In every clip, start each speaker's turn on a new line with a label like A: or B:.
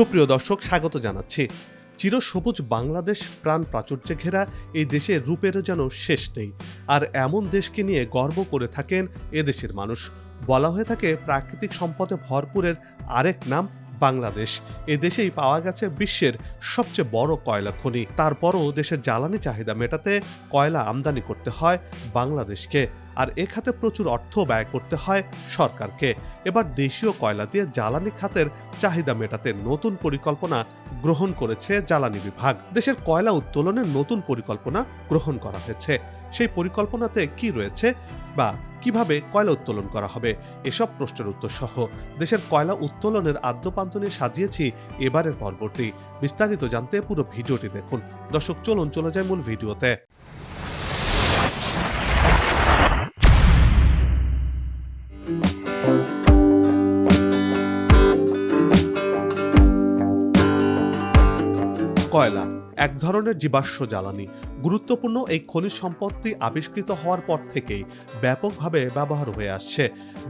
A: সুপ্রিয় দর্শক, স্বাগত জানাচ্ছি। চিরসবুজ বাংলাদেশ প্রাণ প্রাচুর্যে ঘেরা এই দেশের রূপেরও যেন শেষ নেই। আর এমন দেশকে নিয়ে গর্ব করে থাকেন এদেশের মানুষ। বলা হয়ে থাকে, প্রাকৃতিক সম্পদে ভরপুরের আরেক নাম বাংলাদেশ। এ দেশেই পাওয়া গেছে বিশ্বের সবচেয়ে বড় কয়লা খনি। তারপরও দেশের জ্বালানি চাহিদা মেটাতে কয়লা আমদানি করতে হয় বাংলাদেশকে। আর এ খাতে প্রচুর অর্থ ব্যয় করতে হয় সরকারকে। এবার দেশীয় কয়লা দিয়ে জ্বালানি খাতের চাহিদা মেটাতে নতুন পরিকল্পনা গ্রহণ করেছে জ্বালানি বিভাগ। দেশের কয়লা উত্তোলনের নতুন পরিকল্পনা গ্রহণ করা হয়েছে। সেই পরিকল্পনাতে কি রয়েছে বা কীভাবে কয়লা উত্তোলন করা হবে, এসব প্রশ্নের উত্তর সহ দেশের কয়লা উত্তোলনের আদ্যপান্ত নিয়ে সাজিয়েছি এবারের পর্বটি। বিস্তারিত জানতে পুরো ভিডিওটি দেখুন। দর্শক, চলুন, চলে যায় মূল ভিডিওতে। ধরনের জীবাশ্ম জ্বালানি। গুরুত্বপূর্ণ এই খনিজ সম্পদটি আবিষ্কৃত হওয়ার পর থেকেই ব্যাপকভাবে ব্যবহার হয়ে আসছে,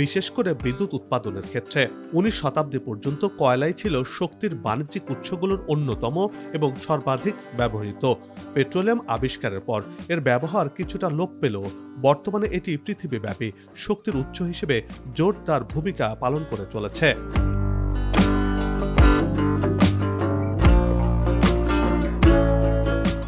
A: বিশেষ করে বিদ্যুৎ উৎপাদনের ক্ষেত্রে। উনিশ শতাব্দী পর্যন্ত কয়লাই ছিল শক্তির বাণিজ্যিক উৎসগুলোর অন্যতম এবং সর্বাধিক ব্যবহৃত। পেট্রোলিয়াম আবিষ্কারের পর এর ব্যবহার কিছুটা লোপ পেলেও বর্তমানে এটি পৃথিবীব্যাপী শক্তির উৎস হিসেবে জোরদার ভূমিকা পালন করে চলেছে।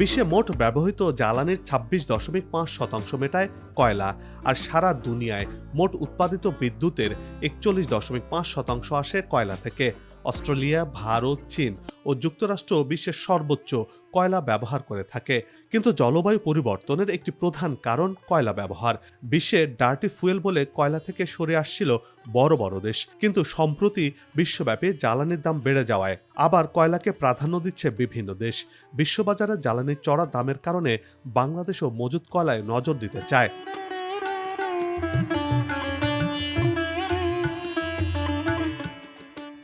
A: বিশ্বে মোট ব্যবহৃত জ্বালানির ছাব্বিশ দশমিক পাঁচ শতাংশ মেটায় কয়লা, আর সারা দুনিয়ায় মোট উৎপাদিত বিদ্যুতের একচল্লিশ দশমিক পাঁচ শতাংশ আসে কয়লা থেকে। অস্ট্রেলিয়া, ভারত, চীন ও যুক্তরাষ্ট্র বিশ্বের সর্বোচ্চ কয়লা ব্যবহার করে থাকে। কিন্তু জলবায়ু পরিবর্তনের একটি প্রধান কারণ কয়লা ব্যবহার। বিশ্বে ডার্টি ফুয়েল বলে কয়লা থেকে সরে আসছিল বড় বড় দেশ। কিন্তু সম্প্রতি বিশ্বব্যাপী জ্বালানির দাম বেড়ে যাওয়ায় আবার কয়লাকে প্রাধান্য দিচ্ছে বিভিন্ন দেশ। বিশ্ববাজারে জ্বালানির চড়া দামের কারণে বাংলাদেশও মজুদ কয়লায় নজর দিতে চায়।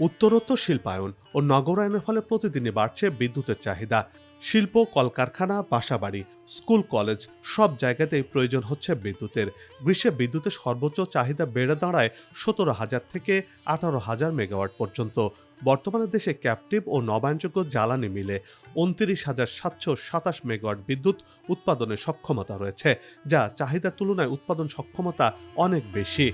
A: উত্তরোত্তর শিল্পায়ন ও নগরায়নের ফলে প্রতিদিনই বাড়ছে বিদ্যুতের চাহিদা। শিল্প, কলকারখানা, বাসাবাড়ি, স্কুল, কলেজ সব জায়গাতেই প্রয়োজন হচ্ছে বিদ্যুতের। গ্রীষ্মে বিদ্যুতের সর্বোচ্চ চাহিদা বেড়ে দাঁড়ায় সতেরো হাজার থেকে আঠারো হাজার মেগাওয়াট পর্যন্ত। বর্তমানে দেশে ক্যাপটিভ ও নবায়নযোগ্য জ্বালানি মিলে উনত্রিশ হাজার সাতশো সাতাশ মেগাওয়াট বিদ্যুৎ উৎপাদনের সক্ষমতা রয়েছে, যা চাহিদার তুলনায় উৎপাদন সক্ষমতা অনেক বেশি।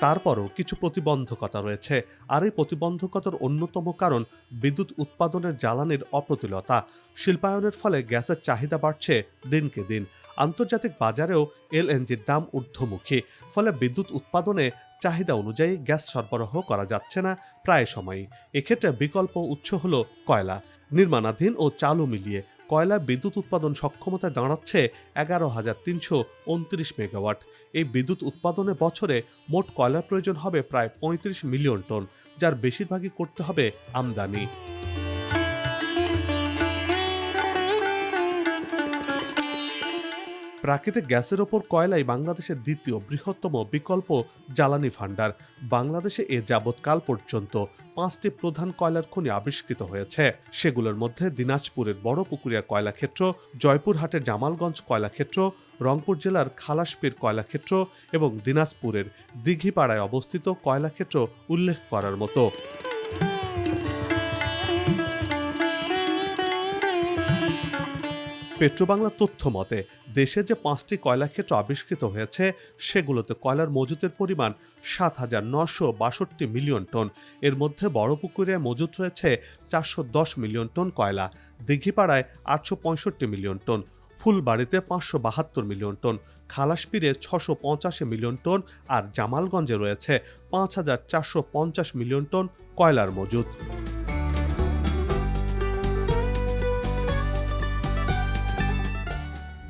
A: তারপরও কিছু প্রতিবন্ধকতা রয়েছে। আর এই প্রতিবন্ধকতার অন্যতম কারণ বিদ্যুৎ উৎপাদনের জ্বালানির অপ্রতুলতা। শিল্পায়নের ফলে গ্যাসের চাহিদা বাড়ছে দিনকে দিন। আন্তর্জাতিক বাজারেও এলএনজির দাম ঊর্ধ্বমুখী। ফলে বিদ্যুৎ উৎপাদনে চাহিদা অনুযায়ী গ্যাস সরবরাহ করা যাচ্ছে না প্রায় সময়ই। এক্ষেত্রে বিকল্প উৎস হল কয়লা। নির্মাণাধীন ও চালু মিলিয়ে কয়লা বিদ্যুৎ উৎপাদন সক্ষমতায় দাঁড়াচ্ছে এগারো হাজার তিনশো উনত্রিশ মেগাওয়াট। এই বিদ্যুৎ উৎপাদনে বছরে মোট কয়লার প্রয়োজন হবে প্রায় পঁয়ত্রিশ মিলিয়ন টন, যার বেশিরভাগই করতে হবে আমদানি। প্রাকৃতিক গ্যাসের ওপর কয়লাই বাংলাদেশের দ্বিতীয় বৃহত্তম বিকল্প জ্বালানি ভাণ্ডার। বাংলাদেশে এ যাবৎকাল পর্যন্ত পাঁচটি প্রধান কয়লার খনি আবিষ্কৃত হয়েছে। সেগুলোর মধ্যে দিনাজপুরের বড় পুকুরিয়া কয়লাক্ষেত্র, জয়পুরহাটের জামালগঞ্জ কয়লাক্ষেত্র, রংপুর জেলার খালাসপীর কয়লাক্ষেত্র এবং দিনাজপুরের দিঘিপাড়ায় অবস্থিত কয়লাক্ষেত্র উল্লেখ করার মতো। পেট্রোবাংলার তথ্য মতে, দেশে যে পাঁচটি কয়লাক্ষেত্র আবিষ্কৃত হয়েছে, সেগুলোতে কয়লার মজুতের পরিমাণ সাত হাজার নশো বাষট্টি মিলিয়ন টন। এর মধ্যে বড় পুকুরে মজুত রয়েছে চারশো দশ মিলিয়ন টন কয়লা, দিঘিপাড়ায় আটশো পঁয়ষট্টি মিলিয়ন টন, ফুলবাড়িতে পাঁচশো বাহাত্তর মিলিয়ন টন, খালাসপিরে ছশো পঁচাশি মিলিয়ন টন আর জামালগঞ্জে রয়েছে পাঁচ হাজার চারশো পঞ্চাশ মিলিয়ন টন কয়লার মজুত।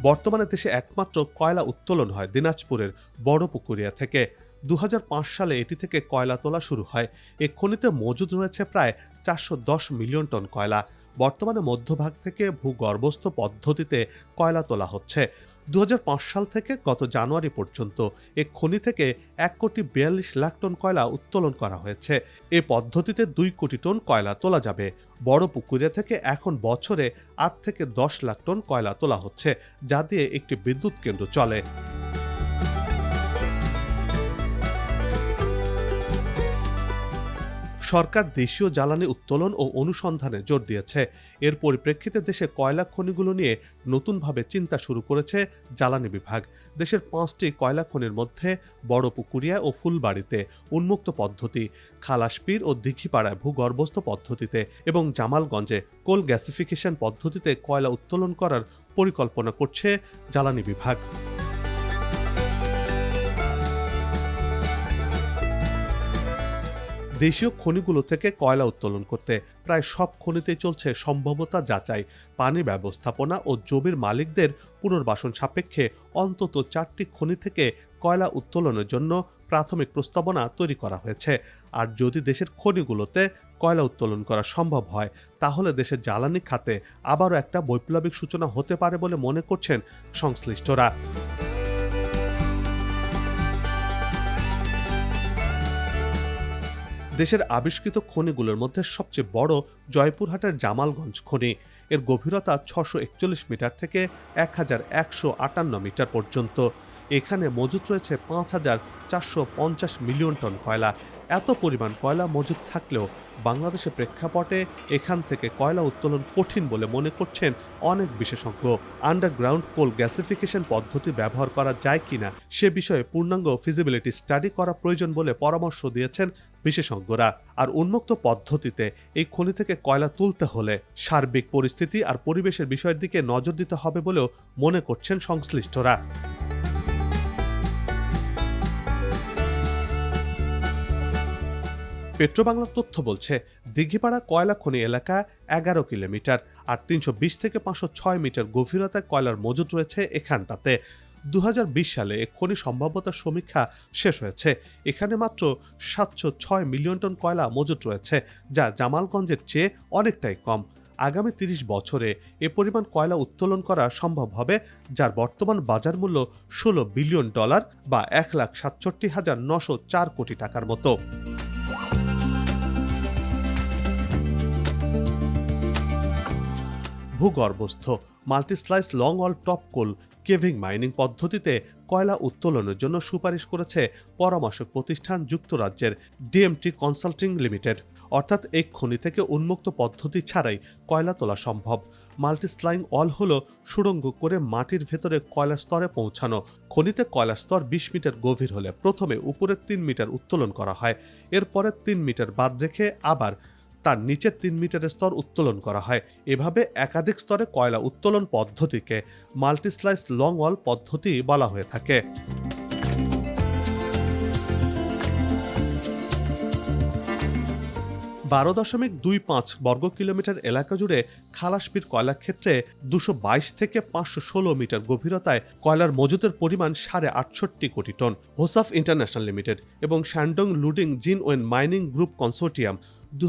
A: বর্তমানে দেশে একমাত্র কয়লা উত্তোলন হয় দিনাজপুরের বড় পুকুরিয়া থেকে। দু হাজার পাঁচ সালে এটি থেকে কয়লা তোলা শুরু হয়। এ খনিতে মজুদ রয়েছে প্রায় চারশো দশ মিলিয়ন টন কয়লা। বর্তমানে মধ্যভাগ থেকে ভূগর্ভস্থ পদ্ধতিতে কয়লা তোলা হচ্ছে। দু হাজার পাঁচ সাল থেকে গত জানুয়ারি পর্যন্ত এ খনি থেকে এক কোটি বিয়াল্লিশ লাখ টন কয়লা উত্তোলন করা হয়েছে। এ পদ্ধতিতে দুই কোটি টন কয়লা তোলা যাবে। বড় পুকুরে থেকে এখন বছরে আট থেকে দশ লাখ টন কয়লা তোলা হচ্ছে, যা দিয়ে একটি বিদ্যুৎ কেন্দ্র চলে। সরকার দেশীয় জ্বালানি উত্তোলন ও অনুসন্ধানে জোর দিয়েছে। এর পরিপ্রেক্ষিতে দেশে কয়লা খনিগুলো নিয়ে নতুনভাবে চিন্তা শুরু করেছে জ্বালানি বিভাগ। দেশের পাঁচটি কয়লা খনির মধ্যে বড় পুকুরিয়া ও ফুলবাড়িতে উন্মুক্ত পদ্ধতি, খালাসপীর ও দিঘিপাড়ায় ভূগর্ভস্থ পদ্ধতিতে এবং জামালগঞ্জে কোল গ্যাসিফিকেশন পদ্ধতিতে কয়লা উত্তোলন করার পরিকল্পনা করছে জ্বালানি বিভাগ। দেশীয় খনিগুলো থেকে কয়লা উত্তোলন করতে প্রায় সব খনিতেই চলছে সম্ভবতা যাচাই পানি ব্যবস্থাপনা ও জমির মালিকদের পুনর্বাসন সাপেক্ষে অন্তত চারটি খনি থেকে কয়লা উত্তোলনের জন্য প্রাথমিক প্রস্তাবনা তৈরি করা হয়েছে। আর যদি দেশের খনিগুলোতে কয়লা উত্তোলন করা সম্ভব হয়, তাহলে দেশের জ্বালানি খাতে আবারও একটা বৈপ্লবিক সূচনা হতে পারে বলে মনে করছেন সংশ্লিষ্টরা। দেশের আবিষ্কৃত খনিগুলোর মধ্যে সবচেয়ে বড় জয়পুরহাটের জামালগঞ্জ খনি। এর গভীরতা ছশো একচল্লিশ মিটার থেকে এক হাজার একশো আটান্ন মিটার পর্যন্ত। এখানে মজুত রয়েছে পাঁচ হাজার চারশো পঞ্চাশ মিলিয়ন টন কয়লা। এত পরিমাণ কয়লা মজুদ থাকলেও বাংলাদেশের প্রেক্ষাপটে এখান থেকে কয়লা উত্তোলন কঠিন বলে মনে করছেন অনেক বিশেষজ্ঞ। আন্ডারগ্রাউন্ড কোল গ্যাসিফিকেশন পদ্ধতি ব্যবহার করা যায় কিনা সে বিষয়ে পূর্ণাঙ্গ ফিজিবিলিটি স্টাডি করা প্রয়োজন বলে পরামর্শ দিয়েছেন বিশেষজ্ঞরা। আর উন্মুক্ত পদ্ধতিতে এই খনি থেকে কয়লা তুলতে হলে সার্বিক পরিস্থিতি আর পরিবেশের বিষয়ের দিকে নজর দিতে হবে বলেও মনে করছেন সংশ্লিষ্টরা। পেট্রোবাংলার তথ্য বলছে, দিঘিপাড়া কয়লা খনি এলাকা এগারো কিলোমিটার আর তিনশো বিশ থেকে পাঁচশো ছয় মিটার গভীরতায় কয়লার মজুত রয়েছে এখানটাতে। দু হাজার বিশ সালে এ খনি সম্ভাব্যতার সমীক্ষা শেষ হয়েছে। এখানে মাত্র সাতশো ছয় মিলিয়ন টন কয়লা মজুত রয়েছে, যা জামালগঞ্জের চেয়ে অনেকটাই কম। আগামী তিরিশ বছরে এ পরিমাণ কয়লা উত্তোলন করা সম্ভব হবে, যার বর্তমান বাজার মূল্য ষোলো বিলিয়ন ডলার বা এক লাখ সাতষট্টি হাজার নশো চার কোটি টাকার মতো। ভূগর্ভস্থ। Multislice longwall top coal caving mining পদ্ধতিতে কয়লা উত্তোলনের জন্য সুপারিশ করেছে পরামর্শক প্রতিষ্ঠান যুক্তরাজ্যের ডিএমটি কনসাল্টিং লিমিটেড। অর্থাৎ এই খনি থেকে উন্মুক্ত পদ্ধতি ছাড়াই কয়লা তোলা সম্ভব। মাল্টিস্লাইং অল হল সুড়ঙ্গ করে মাটির ভেতরে কয়লা স্তরে পৌঁছানো। খনিতে কয়লা স্তর বিশ মিটার গভীর হলে প্রথমে উপরের তিন মিটার উত্তোলন করা হয়। এরপরে তিন মিটার বাদ রেখে আবার তার নিচের তিন মিটারের স্তর উত্তোলন করা হয়। এভাবে একাধিক স্তরে কয়লা উত্তোলন পদ্ধতিকে মাল্টিস্লাইস লং ওয়াল পদ্ধতি বলা হয়ে থাকে। বারো দশমিক দুই পাঁচ বর্গ কিলোমিটার এলাকা জুড়ে খালাসপির কয়লা ক্ষেত্রে দুশো বাইশ থেকে পাঁচশো ষোলো মিটার গভীরতায় কয়লার মজুতের পরিমাণ সাড়ে আটষট্টি কোটি টন। হোসাফ ইন্টারন্যাশনাল লিমিটেড এবং Shandong Luding Jin Wen mining group consortium দু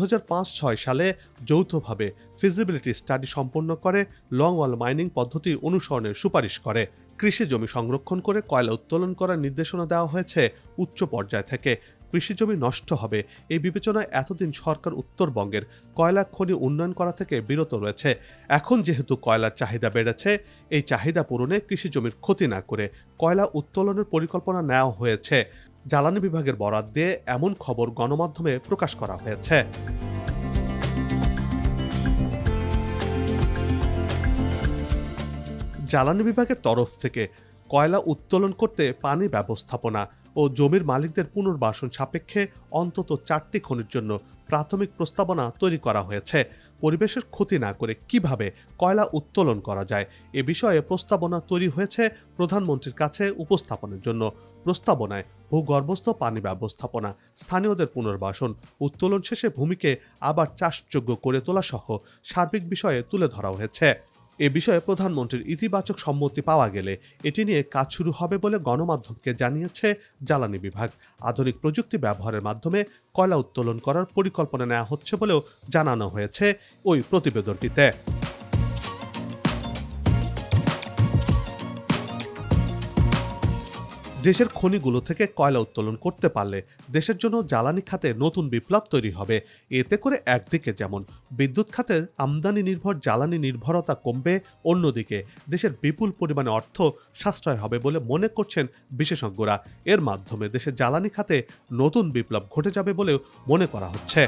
A: সালে যৌথভাবে ফিজিবিলিটি স্টাডি সম্পন্ন করে লং ওয়াল মাইনিং পদ্ধতি অনুসরণের সুপারিশ করে। কৃষি জমি সংরক্ষণ করে কয়লা উত্তোলন করার নির্দেশনা দেওয়া হয়েছে উচ্চ পর্যায় থেকে। কৃষি জমি নষ্ট হবে এই বিবেচনায় এতদিন সরকার উত্তরবঙ্গের কয়লা খনি উন্নয়ন করা থেকে বিরত রয়েছে। এখন যেহেতু কয়লার চাহিদা বেড়েছে, এই চাহিদা পূরণে কৃষি জমির ক্ষতি না করে কয়লা উত্তোলনের পরিকল্পনা নেওয়া হয়েছে। জ্বালানি বিভাগের বরাদ দিয়ে এমন খবর গণমাধ্যমে প্রকাশ করা হয়েছে। জ্বালানি বিভাগের তরফ থেকে কয়লা উত্তোলন করতে পানি ব্যবস্থাপনা ও জমির মালিকদের পুনর্বাসন সাপেক্ষে অন্তত চারটি খনির জন্য প্রাথমিক প্রস্তাবনা তৈরি করা হয়েছে। পরিবেশের ক্ষতি না করে কীভাবে কয়লা উত্তোলন করা যায়, এ বিষয়ে প্রস্তাবনা তৈরি হয়েছে প্রধানমন্ত্রীর কাছে উপস্থাপনের জন্য। প্রস্তাবনায় ভূগর্ভস্থ পানি ব্যবস্থাপনা, স্থানীয়দের পুনর্বাসন, উত্তোলন শেষে ভূমিকে আবার চাষযোগ্য করে তোলা সহ সার্বিক বিষয়ে তুলে ধরা হয়েছে। এ বিষয়ে প্রধানমন্ত্রীর ইতিবাচক সম্মতি পাওয়া গেলে এটি নিয়ে কাজ শুরু হবে বলে গণমাধ্যমকে জানিয়েছে জ্বালানি বিভাগ। আধুনিক প্রযুক্তি ব্যবহারের মাধ্যমে কয়লা উত্তোলন করার পরিকল্পনা নেওয়া হচ্ছে বলেও জানানো হয়েছে ওই প্রতিবেদনটিতে। দেশের খনিগুলো থেকে কয়লা উত্তোলন করতে পারলে দেশের জন্য জ্বালানি খাতে নতুন বিপ্লব তৈরি হবে। এতে করে একদিকে যেমন বিদ্যুৎ খাতে আমদানি নির্ভর জ্বালানি নির্ভরতা কমবে, অন্যদিকে দেশের বিপুল পরিমাণে অর্থ সাশ্রয় হবে বলে মনে করছেন বিশেষজ্ঞরা। এর মাধ্যমে দেশের জ্বালানি খাতে নতুন বিপ্লব ঘটে যাবে বলেও মনে করা হচ্ছে।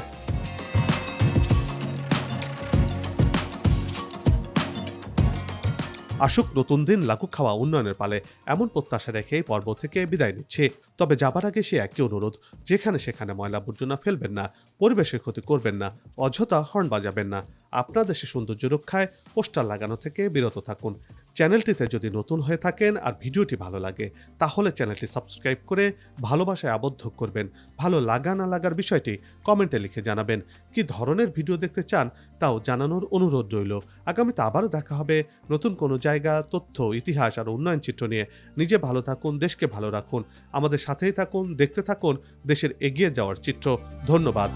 A: আসুক নতুন দিন লাঘু খাওয়া উন্নয়নের পালে। এমন প্রত্যাশা রেখে পর্ব থেকে বিদায় নিচ্ছে। তবে যাবার আগে সে একই অনুরোধ, যেখানে সেখানে ময়লা আবর্জনা ফেলবেন না, পরিবেশের ক্ষতি করবেন না, অযথা হর্ন বাজাবেন না। আপনার দেশে সৌন্দর্য রক্ষায় পোস্টার লাগানো থেকে বিরত থাকুন। চ্যানেলটিতে যদি নতুন হয়ে থাকেন আর ভিডিওটি ভালো লাগে, তাহলে চ্যানেলটি সাবস্ক্রাইব করে ভালোবাসায় আবদ্ধ করবেন। ভালো লাগা না লাগার বিষয়টি কমেন্টে লিখে জানাবেন। কি ধরনের ভিডিও দেখতে চান, তাও জানানোর অনুরোধ রইল। আগামীতে আবারও দেখা হবে নতুন কোনো জায়গা, তথ্য, ইতিহাস আর উন্নয়ন চিত্র নিয়ে। নিজে ভালো থাকুন, দেশকে ভালো রাখুন। আমাদের সাথেই থাকুন দেখতে থাকুন দেশের এগিয়ে যাওয়ার চিত্র। ধন্যবাদ।